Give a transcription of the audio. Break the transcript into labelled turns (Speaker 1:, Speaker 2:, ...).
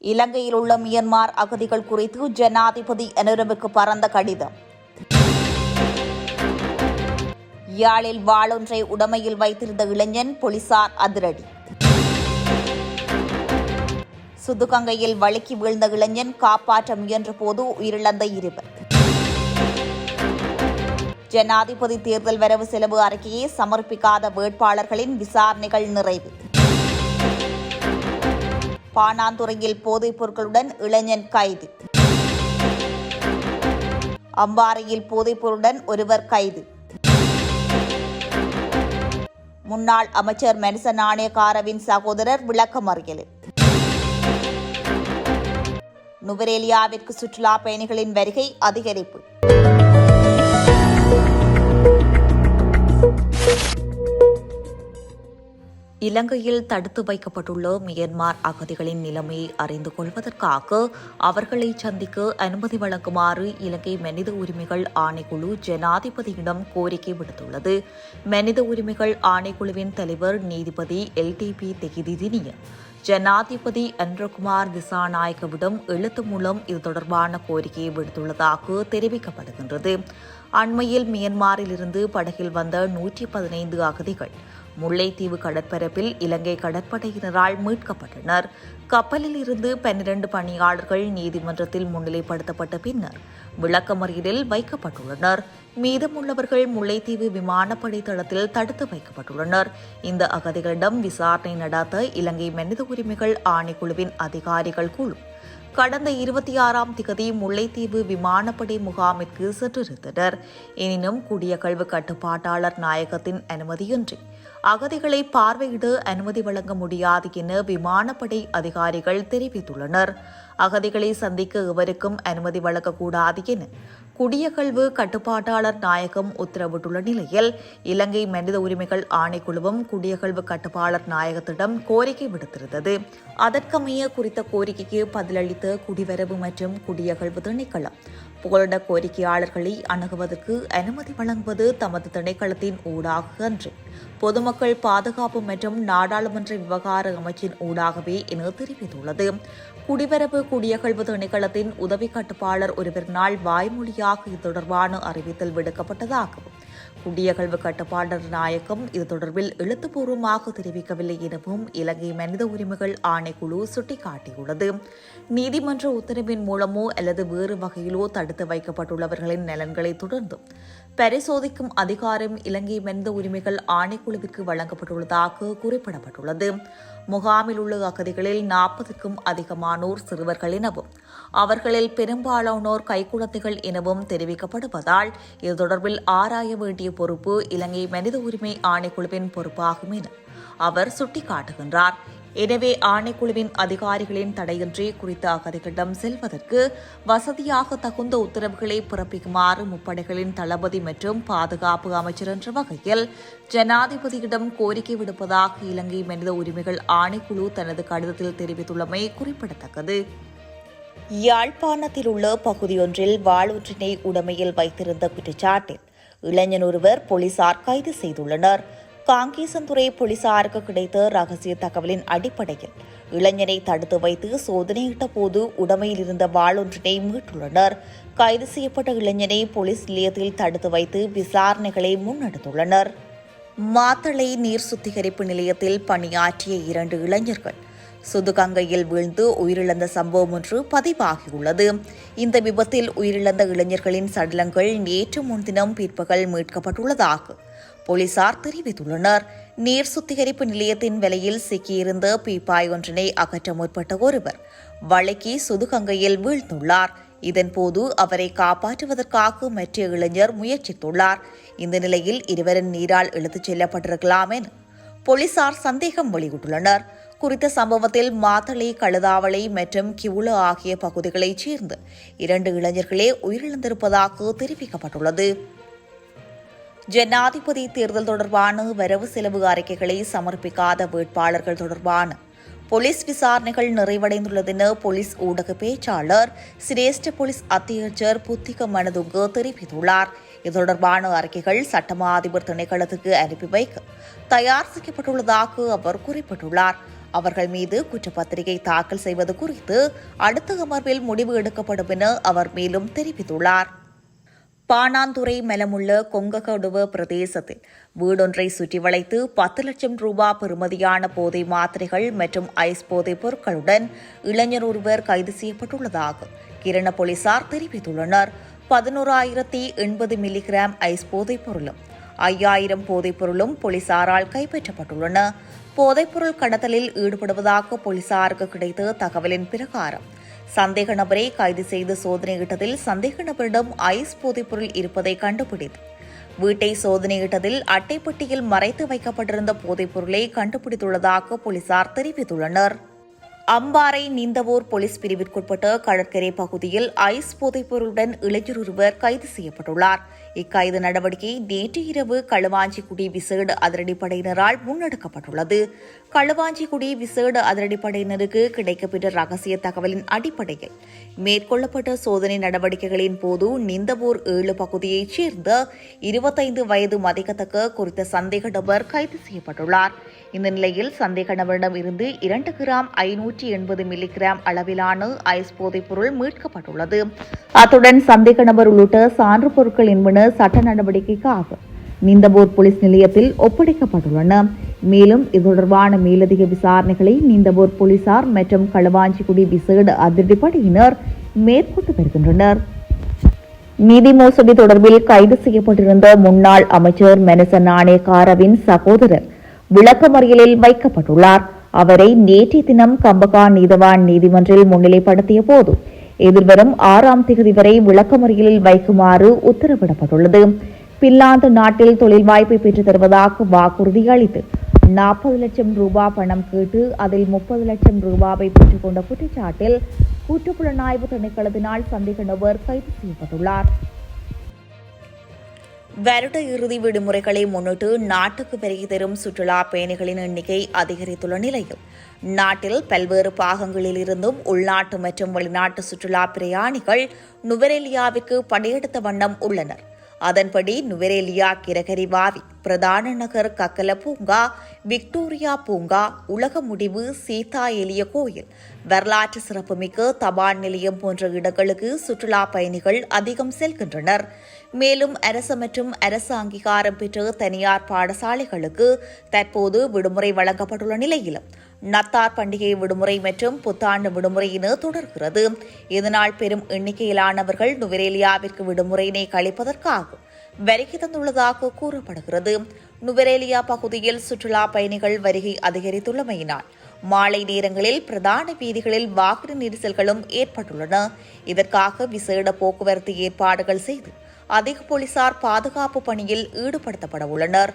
Speaker 1: இலங்கையில் உள்ள மியன்மார் அகதிகள் குறித்து ஜனாதிபதி அனுரவுக்கு பறந்த கடிதம். யாழில் வாளொன்றை உடமையில் வைத்திருந்த இளைஞன் போலீசார் அதிரடி. சுதுகங்கையில் வழுக்கி வீழ்ந்த இளைஞன் காப்பாற்ற முயன்றபோது உயிரிழந்த இருவர். ஜனாதிபதி தேர்தல் வரவு செலவு அறிக்கையை சமர்ப்பிக்காத வேட்பாளர்களின் விசாரணைகள் நிறைவு. பாணாந்துறையில் போதைப் பொருட்களுடன் இளைஞன் கைது. அம்பாறையில் போதைப் பொருளுடன் ஒருவர் கைது. முன்னாள் அமைச்சர் மெனிச நாணயக்காரவின் சகோதரர் விளக்கமறியல் நுவரேலியாவிற்கு சுற்றுலா பயணிகளின் வருகை அதிகரிப்பு. இலங்கையில் தடுத்து வைக்கப்பட்டுள்ள மியன்மார் அகதிகளின் நிலைமையை அறிந்து கொள்வதற்காக அவர்களை சந்திக்க அனுமதி வழங்குமாறு இலங்கை மனித உரிமைகள் ஆணைக்குழு ஜனாதிபதியிடம் கோரிக்கை விடுத்துள்ளது. மனித உரிமைகள் ஆணைக்குழுவின் தலைவர் நீதிபதி எல்டிபி தெகிதிதினிய ஜனாதிபதி அன்றகுமார் திசாநாயக்கவிடம் எழுத்து மூலம் இது தொடர்பான கோரிக்கையை விடுத்துள்ளதாக தெரிவிக்கப்படுகின்றது. அண்மையில் மியன்மாரிலிருந்து படகில் வந்த நூற்றி பதினைந்து அகதிகள் முல்லைத்தீவு கடற்பரப்பில் இலங்கை கடற்படையினரால் மீட்கப்பட்டனர். கப்பலில் இருந்து பன்னிரண்டு பணியாளர்கள் நீதிமன்றத்தில் முன்னிலைப்படுத்தப்பட்ட பின்னர் விளக்கமறியலில் வைக்கப்பட்டுள்ளனர். மீதமுள்ளவர்கள் முல்லைத்தீவு விமானப்படை தளத்தில் தடுத்து வைக்கப்பட்டுள்ளனர். இந்த அகதிகளிடம் விசாரணை நடாத்த இலங்கை மனித உரிமைகள் ஆணைக்குழுவின் அதிகாரிகள் குழு கடந்த இருபத்தி ஆறாம் திகதி முல்லைத்தீவு விமானப்படை முகாமிற்கு சென்றிருந்தனர். எனினும் குடியகழ்வு கட்டுப்பாட்டாளர் நாயகத்தின் அனுமதியின்றி அகதிகளை பார்வையிட அனுமதி வழங்க முடியாது என விமானப்படை அதிகாரிகள் தெரிவித்துள்ளனர். அகதிகளை சந்திக்க எவருக்கும் அனுமதி வழங்கக்கூடாது என குடியகழ்வு கட்டுப்பாட்டாளர் நாயகம் உத்தரவிட்டுள்ள நிலையில் இலங்கை மனித உரிமைகள் ஆணைக்குழுவும் குடியகழ்வு கட்டுப்பாளர் நாயகத்திடம் கோரிக்கை விடுத்திருந்தது. அதற்கமைய குறித்த கோரிக்கைக்கு பதிலளித்த குடிவரவு மற்றும் குடியகழ்வு திணைக்களம் புகலிட கோரிக்கையாளர்களை அணுகுவதற்கு அனுமதி வழங்குவது தமது திணைக்களத்தின் ஊடாக அன்று பொதுமக்கள் பாதுகாப்பு மற்றும் நாடாளுமன்ற விவகார அமைச்சின் ஊடாகவே என தெரிவித்துள்ளது. குடிவரவு குடியகழ்வு திணைக்களத்தின் உதவி கட்டுப்பாளர் ஒருவரினால் வாய்மொழியாக இது தொடர்பான அறிவித்தல் விடுக்கப்பட்டதாகவும் குடியகழ்வு கட்டுப்பாளர் நாயகம் இது தொடர்பில் எழுத்துப்பூர்வமாக தெரிவிக்கவில்லை எனவும் இலங்கை மனித உரிமைகள் ஆணைக்குழு சுட்டிக்காட்டியுள்ளது. நீதிமன்ற உத்தரவின் மூலமோ அல்லது வேறு வகையிலோ தடுத்து வைக்கப்பட்டுள்ளவர்களின் நலன்களை தொடர்ந்தும் பரிசோதிக்கும் அதிகாரம் இலங்கை மனித உரிமைகள் ஆணைக்குழுவிற்கு வழங்கப்பட்டுள்ளதாக குறிப்பிடப்பட்டுள்ளது. முகாமில் உள்ள அகதிகளில் நாற்பதுக்கும் அதிகமானோர் சிறுவர்கள் எனவும் அவர்களில் பெரும்பாலானோர் கைக்குழந்தைகள் எனவும் தெரிவிக்கப்படுவதால் இது தொடர்பில் ஆராய வேண்டிய பொறுப்பு இலங்கை மனித உரிமை ஆணைக்குழுவின் பொறுப்பாகும் என அவர் சுட்டிக்காட்டுகின்றார். எனவே ஆணைக்குழுவின் அதிகாரிகளின் தடையின்றி குறித்த அகதிகளிடம் செல்வதற்கு வசதியாக தகுந்த உத்தரவுகளை பிறப்பிக்குமாறு முப்படைகளின் தளபதி மற்றும் பாதுகாப்பு அமைச்சர் என்ற வகையில் ஜனாதிபதியிடம் கோரிக்கை விடுப்பதாக இலங்கை மனித உரிமைகள் ஆணைக்குழு தனது கடிதத்தில் தெரிவித்துள்ளமை குறிப்பிடத்தக்கது. யாழ்ப்பாணத்தில் உள்ள பகுதியொன்றில் வாளொன்றினை உடமையில் வைத்திருந்த குற்றச்சாட்டில் இளைஞன் ஒருவர் போலீசார் கைது செய்துள்ளனர். காங்கேசன்துறை போலீசாருக்கு கிடைத்த ரகசிய தகவலின் அடிப்படையில் இளைஞரை தடுத்து வைத்து சோதனையிட்ட போது உடமையில் இருந்த வாளொன்றினை மீட்டுள்ளனர். கைது செய்யப்பட்ட இளைஞரை போலீஸ் நிலையத்தில் தடுத்து வைத்து விசாரணைகளை முன்னெடுத்துள்ளனர். மாத்தளை நீர் சுத்திகரிப்பு நிலையத்தில் பணியாற்றிய இரண்டு இளைஞர்கள் சுதுகங்கையில் வீழ்ந்து உயிரிழந்த சம்பவம் ஒன்று பதிவாகியுள்ளது. இந்த விபத்தில் உயிரிழந்த இளைஞர்களின் சடலங்கள் நேற்று முன்தினம் பிற்பகல் மீட்கப்பட்டுள்ளதாக போலீசார் தெரிவித்துள்ளனர். நீர் சுத்திகரிப்பு நிலையத்தின் விலையில் சிக்கியிருந்த பீப்பாய் ஒன்றினை அகற்ற முற்பட்ட ஒருவர் வழக்கி சுதுகங்கையில் வீழ்ந்துள்ளார். இதன்போது அவரை காப்பாற்றுவதற்காக மற்ற இளைஞர் முயற்சித்துள்ளார். இந்த நிலையில் இருவரின் நீரால் இழுத்துச் செல்லப்பட்டிருக்கலாம் என போலீசார் சந்தேகம் வெளியிட்டுள்ளனர். குறித்த சம்பவத்தில் மாத்தளை கழுதாவளை மற்றும் கிவுளு ஆகிய பகுதிகளைச் சேர்ந்து இரண்டு இளைஞர்களே உயிரிழந்திருப்பதாக தெரிவிக்கப்பட்டுள்ளது. ஜனாதிபதி தேர்தல் தொடர்பான வரவு செலவு அறிக்கைகளை சமர்ப்பிக்காத வேட்பாளர்கள் தொடர்பான போலீஸ் விசாரணைகள் நிறைவடைந்துள்ளதென போலீஸ் ஊடக பேச்சாளர் சிரேஷ்ட போலீஸ் அத்தியட்சர் புத்திக மனதுங்கு தெரிவித்துள்ளார். இது தொடர்பான அறிக்கைகள் சட்டமா அதிபர் திணைக்களத்துக்கு அனுப்பி வைக்க தயார் செய்யப்பட்டுள்ளதாக அவர் குறிப்பிட்டுள்ளார். அவர்கள் மீது குற்றப்பத்திரிகை தாக்கல் செய்வது குறித்து அடுத்த அமர்வில் முடிவு எடுக்கப்படும் என அவர் மேலும் தெரிவித்துள்ளார். பாணாந்துறை மெலமுள்ள கொங்ககடுவ பிரதேசத்தில் வீடொன்றை சுற்றி வளைத்து பத்து லட்சம் ரூபா பெறுமதியான போதை மாத்திரைகள் மற்றும் ஐஸ் போதைப் பொருட்களுடன் இளைஞர் ஒருவர் கைது செய்யப்பட்டுள்ளதாக கிரண போலீசார் தெரிவித்துள்ளனர். பதினோராயிரத்தி எண்பது மில்லிகிராம் ஐஸ் போதைப் பொருளும் ஐயாயிரம் போதைப் பொருளும் போலீசாரால் கைப்பற்றப்பட்டுள்ளன. போதைப்பொருள் கடத்தலில் ஈடுபடுவதாக போலீசாருக்கு கிடைத்த தகவலின் பிரகாரம் சந்தேக நபரை கைது செய்து சோதனையிட்டதில் சந்தேக நபரிடம் ஐஸ் போதைப்பொருள் இருப்பதை கண்டுபிடித்து வீட்டை சோதனையிட்டதில் அட்டைப்பட்டியில் மறைத்து வைக்கப்பட்டிருந்த போதைப்பொருளை கண்டுபிடித்துள்ளதாக போலீசார் தெரிவித்துள்ளனர். அம்பாறை நீந்தவோர் போலீஸ் பிரிவிற்குட்பட்ட கடற்கரை பகுதியில் ஐஸ் போதைப்பொருளுடன் இளைஞர் ஒருவர் கைது செய்யப்பட்டுள்ளார். இக்கைது நடவடிக்கை நேற்று இரவு களுவாஞ்சிக்குடி விசேட அதிரடிப்படையினரால் முன்னெடுக்கப்பட்டுள்ளது. களுவாஞ்சிக்குடி விசேட அதிரடிப்படையினருக்கு கிடைக்கப்பெற்ற ரகசிய தகவலின் அடிப்படையில் மேற்கொள்ளப்பட்ட சோதனை நடவடிக்கைகளின் போது நிந்தவூர் ஏழு பகுதியைச் சேர்ந்த இருபத்தைந்து வயது மதிக்கத்தக்க குறித்த சந்தேக நபர் கைது செய்யப்பட்டுள்ளார். இந்த நிலையில் சந்தேக நபரிடம் இருந்து இரண்டு கிராம் ஐநூற்றி எண்பது மில்லிகிராம் அளவிலான ஐஸ் போதைப் பொருள் மீட்கப்பட்டுள்ளது. அத்துடன் சந்தேக நபர் உள்ளிட்ட சான்று பொருட்கள் என்பன சட்ட நடவடிக்கைக்கு ஆகும் நீந்தபோர் போலீஸ் நிலையத்தில் ஒப்படைக்கப்பட்டுள்ளன. மேலும் இது தொடர்பான மேலதிக விசாரணைகளை நீந்தபோர் போலீசார் மற்றும் களவாஞ்சிக்குடி விசேட அதிரடிப்படையினர் மேற்கொண்டு வருகின்றனர். நிதி மோசடி தொடர்பில் கைது செய்யப்பட்டிருந்த முன்னாள் அமைச்சர் மெனச நாணயக்காரவின் சகோதரர் விளக்கமறியலில் வைக்கப்பட்டுள்ளார். அவரை நேற்றைய தினம் கம்பகா நீதவான் நீதிமன்றில் முன்னிலைப்படுத்திய போது எதிர்வரும் ஆறாம் தேதி வரை விளக்கமறியலில் வைக்குமாறு உத்தரவிடப்பட்டுள்ளது. பின்லாந்து நாட்டில் தொழில் வாய்ப்பை பெற்றுத் தருவதாக வாக்குறுதி அளித்து நாற்பது லட்சம் ரூபாய் பணம் கேட்டு அதில் முப்பது லட்சம் ரூபாவை பெற்றுக்கொண்ட குற்றச்சாட்டில் குற்றப்புலனாய்வு திணைக்களத்தினால் சந்தேக நபர் கைது செய்யப்பட்டுள்ளார். வருட இறுதி விடுமுறைகளை முன்னிட்டு நாட்டுக்கு பெருகி தரும் சுற்றுலா பயணிகளின் எண்ணிக்கை அதிகரித்துள்ள நிலையில் நாட்டில் பல்வேறு பாகங்களில் இருந்தும் உள்நாட்டு மற்றும் வெளிநாட்டு சுற்றுலா பிரயாணிகள் நுவரெலியாவிற்கு படையெடுத்த வண்ணம் உள்ளனர். அதன்படி நுவரெலியா கிரகரி வாவி பிரதான நகர் கக்கல பூங்கா விக்டோரியா பூங்கா உலக முடிவு சீதா எலிய கோயில். வரலாற்று சிறப்புமிக்க தபால் நிலையம் போன்ற இடங்களுக்கு சுற்றுலா பயணிகள் அதிகம் செல்கின்றனர். மேலும் அரசு மற்றும் அரசு அங்கீகாரம் பெற்ற தனியார் பாடசாலைகளுக்கு தற்போது விடுமுறை வழங்கப்பட்டுள்ள நிலையிலும். நத்தார் பண்டிகை விடுமுறை மற்றும் புத்தாண்டு விடுமுறை என தொடர்கிறது. இதனால் பெரும் எண்ணிக்கையிலானவர்கள் நுவரேலியாவிற்கு விடுமுறையினை கழிப்பதற்காகும். வருகை தந்துள்ளதாக கூறப்படுகிறது. நுவரேலியா பகுதியில் சுற்றுலா பயணிகள் வருகை அதிகரித்துள்ளமையினால் மாலை நேரங்களில் பிரதான வீதிகளில் வாகன நெரிசல்களும் ஏற்பட்டுள்ளன. இதற்காக விசேட போக்குவரத்து ஏற்பாடுகள் செய்து அதிக போலீசார் பாதுகாப்பு பணியில் ஈடுபடுத்தப்பட உள்ளனர்